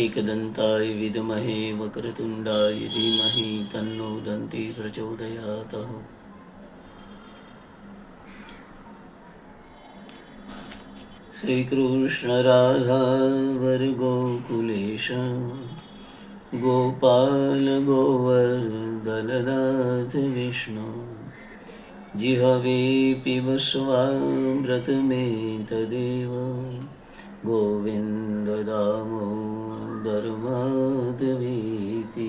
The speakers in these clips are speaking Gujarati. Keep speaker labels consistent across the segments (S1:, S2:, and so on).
S1: एकदन्ताय विद्महे वक्रतुण्डाय धीमहि तन्नो दन्ति प्रचोदयात् श्रीकृष्णराधावरगोकुलेश गोपाल गोवर्धननाथ विष्णु जिहवे पिब स्वामृतमेतदेव गोविन्द दामोदरमाधवेति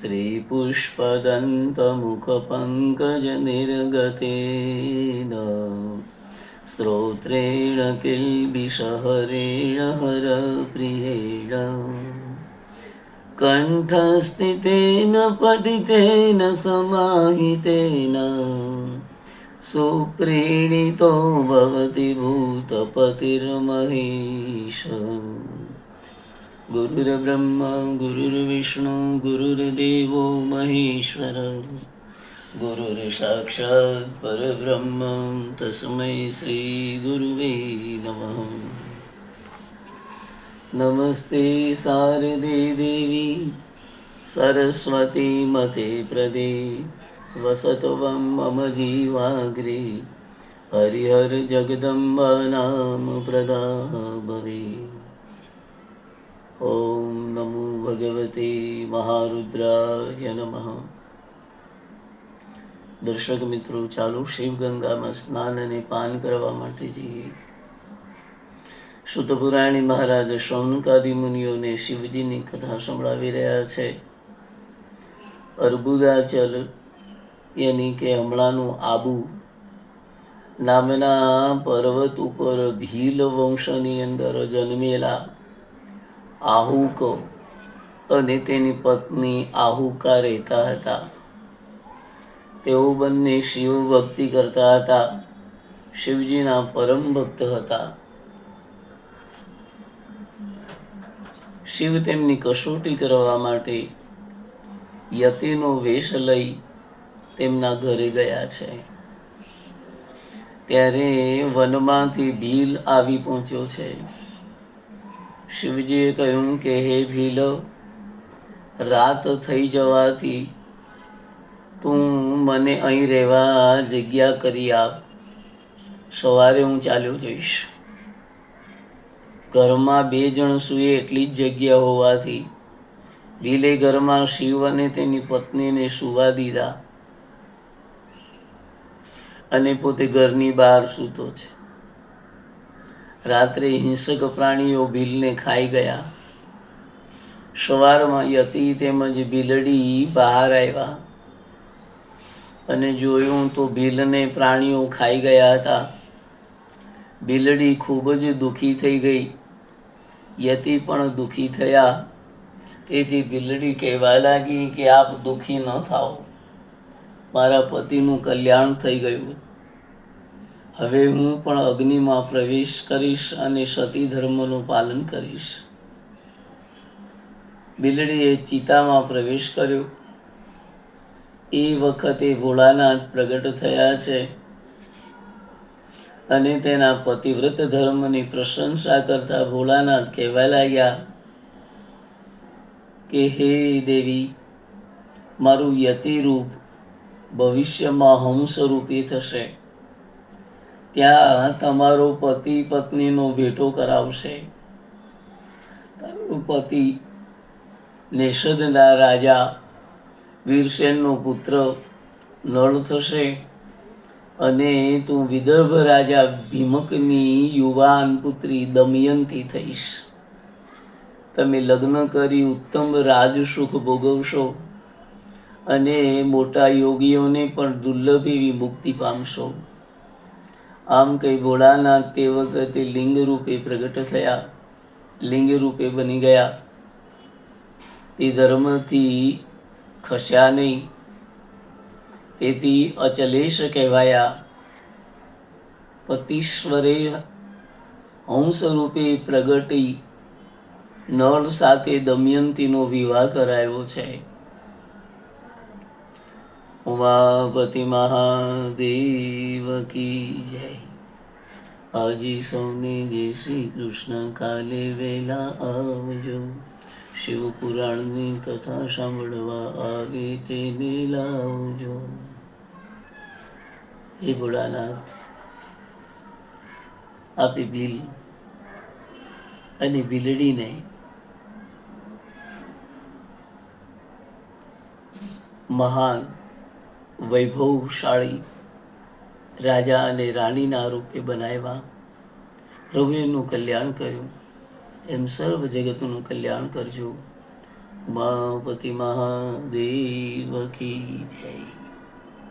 S1: श्रीपुष्पदन्तमुखपङ्कजनिर्गतेन श्रोत्रेण किल्बिषहरेण हरप्रियेण कण्ठस्थितेन पठितेन समाहितेन सुप्रीणितो भवति भूतपतिर्महेश गुरुर्ब्रह्मा गुरुर्विष्णु गुरुर्देवो महेश्वर गुरुर्साक्षात् परब्रह्म तस्मै श्रीगुरुवे नमः नमस्ते शारदे देवी सरस्वती मते प्रदे વસતવં મમ જીવાગ્રે હરિહર જગદંબ નામ પ્રદાભવે ॐ નમો ભગવતે મહારુદ્રાય નમઃ દર્શક મિત્રો ચાલો શિવગંગામાં સ્નાન અને પાન કરવા માટે જઈએ. શુદ્ધ પુરાણી મહારાજ શૌનકાદિ મુનિઓને શિવજીની કથા સંભળાવી રહ્યા છે. અર્બુદાચલ યાની કે હમણાંનું આબુ. નામના પર્વત ઉપર ભીલ વંશની અંદર જન્મેલા આહુક અને તેની પત્ની આહુકા રહેતા હતા. તેઓ બંને શિવ ભક્તિ કરતા હતા. શિવજીના પરમ ભક્ત હતા. શિવ તેમની કસોટી કરવા માટે યતિનો વેશ લઈ તેમના ઘરે ગયા છે. ત્યારે વનમાંથી ભીલ આવી પહોંચ્યો છે. શિવજીએ કહ્યું કે, હે ભીલ, રાત થઈ જવાથી તું મને અહીં રહેવા જગ્યા કરી આપ. સવારે હું ચાલ્યો જઈશ. ઘરમાં બે જણ સૂએ એટલી જ જગ્યા હોવાથી ભીલે ઘરમાં શિવ અને તેની પત્નીને સુવા દીધા. અને પોતે ઘરની બહાર સૂતો છે. રાત્રે હિંસક પ્રાણીઓ ભીલને ખાઈ ગયા. સવારમાં યતિ તેમજ ભીલડી બહાર આવ્યા અને જોયું તો ભીલને પ્રાણીઓ ખાઈ ગયા હતા. ભીલડી ખૂબ જ દુઃખી થઈ ગઈ. યતિ પણ દુઃખી થયા. તેથી ભીલડી કહેવા લાગી કે આપ દુઃખી ન થાઓ. મારા પતિનું કલ્યાણ થઈ ગયું. હવે હું પણ અગ્નિમાં પ્રવેશ કરીશ અને સતી ધર્મનું પાલન કરીશ. બિલડીએ ચિતામાં પ્રવેશ કર્યો. એ વખતે ભોળાનાથ પ્રગટ થયા છે અને તેના પતિવ્રત ધર્મની પ્રશંસા કરતા ભોળાનાથ કહેવા લાગ્યા કે, હે દેવી, મારું યતિરૂપ ભવિષ્યમાં હંસરૂપી થશે. ત્યાં તમારો પતિ પત્નીનો ભેટો કરાવશે. તારો પતિ નિષદના રાજા વીરસેનનો પુત્ર નળ થશે અને તું વિદર્ભ રાજા ભીમકની યુવાન પુત્રી દમયંતી થઈશ. તમે લગ્ન કરી ઉત્તમ રાજસુખ ભોગવશો અને મોટા યોગીઓને પણ દુર્લભ એવી મુક્તિ પામશો. આમ કઈ ભોળાનાથ તે વખતે લિંગ રૂપે પ્રગટ થયા. લિંગ રૂપે બની ગયા. તે ધર્મથી ખસ્યા નહીં. તેથી અચલેશ કહેવાયા. પતિશ્વરે હંસ રૂપે પ્રગટી નળ સાથે દમયંતીનો વિવાહ કરાયો છે. ઉમાપતિ મહાદેવ કી જય. આજી સૌને જય શ્રી કૃષ્ણ કાલે વેલા આવજો. શિવ પુરાણની કથા સાંભળવા આવે તેને લાવજો. હે ભોળાનાથ, આપે બિલ અને બિલડીને મહાન વૈભવશાળી રાજા અને રાણીના રૂપે બનાવ્યા. પ્રભુ એનું કલ્યાણ કર્યું. એમ સર્વ જગતનું કલ્યાણ કરજો. ઉમાપતિ મહાદેવ કી જય.